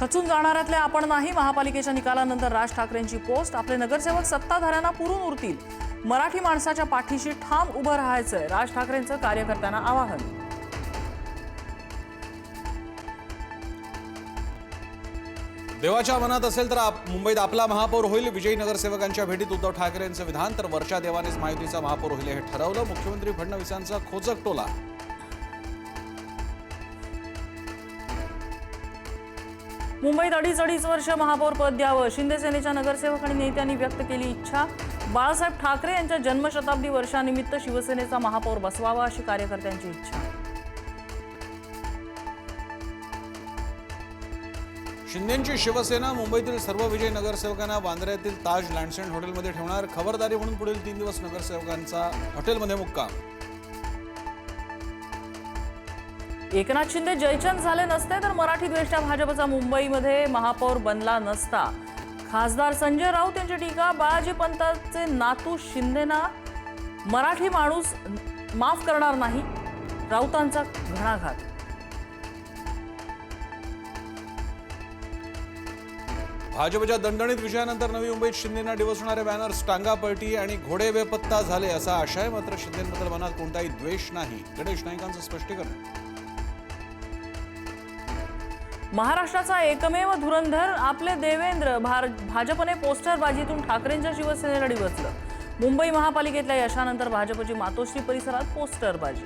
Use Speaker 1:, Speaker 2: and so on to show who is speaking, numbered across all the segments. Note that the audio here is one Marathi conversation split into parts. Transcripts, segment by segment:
Speaker 1: खचून जाणाऱ्यातले आपण नाही महापालिकेच्या निकालानंतर राज ठाकरेंची पोस्ट. आपले नगरसेवक सत्ताधाऱ्यांना पुरून उरतील. मराठी माणसाच्या पाठीशी ठाम उभं राहायचंय राज ठाकरेंचं कार्यकर्त्यांना आवाहन.
Speaker 2: देवाच्या मनात असेल तर मुंबईत आपला महापौर होईल. विजयी नगरसेवकांच्या भेटीत उद्धव ठाकरेंचं विधान तर वर्षा देवानेच माहितीचा महापौर होईल हे ठरवलं. मुख्यमंत्री फडणवीसांचा खोचक टोला.
Speaker 1: मुंबईत अडीच अडीच वर्ष महापौर पद द्यावं. शिंदेसेनेच्या नगरसेवक आणि नेत्यांनी व्यक्त केली इच्छा. बाळासाहेब ठाकरे यांच्या जन्मशताब्दी वर्षानिमित्त शिवसेनेचा महापौर बसवावा अशी कार्यकर्त्यांची इच्छा.
Speaker 2: शिंदेची शिवसेना मुंबईतील सर्व विजय नगरसेवकांना बांद्र्यातील ताज लँडसेंड हॉटेलमध्ये ठेवणार खबरदारी म्हणून पुढील तीन दिवस नगरसेवकांचा हॉटेलमध्ये मुक्काम.
Speaker 1: एकनाथ शिंदे जयचंद झाले नसते तर मराठी द्वेष्टा भाजपचा मुंबईमध्ये महापौर बनला नसता. खासदार संजय राऊत यांची टीका बाळाजी पंतांचे नातू शिंदेना मराठी माणूस माफ करणार नाही राऊतांचा घणाघात.
Speaker 2: भाजपच्या दणदणीत विजयानंतर नवी मुंबईत शिंदेना डिवचणारे बॅनर्स टांगापलटी आणि घोडे बेपत्ता झाले असा आशय मात्र शिंदेबद्दल मनात कोणताही द्वेष नाही. गणेश नाईकांचं स्पष्टीकरण.
Speaker 1: महाराष्ट्राचा एकमेव धुरंधर आपले देवेंद्र भार भाजपने पोस्टरबाजीतून ठाकरेंच्या शिवसेनेला डिवचलं. मुंबई महापालिकेतल्या यशानंतर भाजपची मातोश्री परिसरात पोस्टरबाजी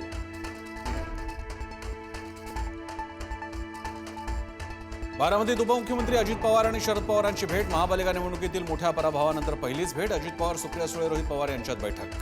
Speaker 2: बारामतीत उपमुख्यमंत्री अजित पवार आणि शरद पवारांची भेट. महापालिका निवडणुकीतील मोठ्या पराभवानंतर पहिलीच भेट. अजित पवार सुप्रिया सुळे रोहित पवार यांच्यात बैठक.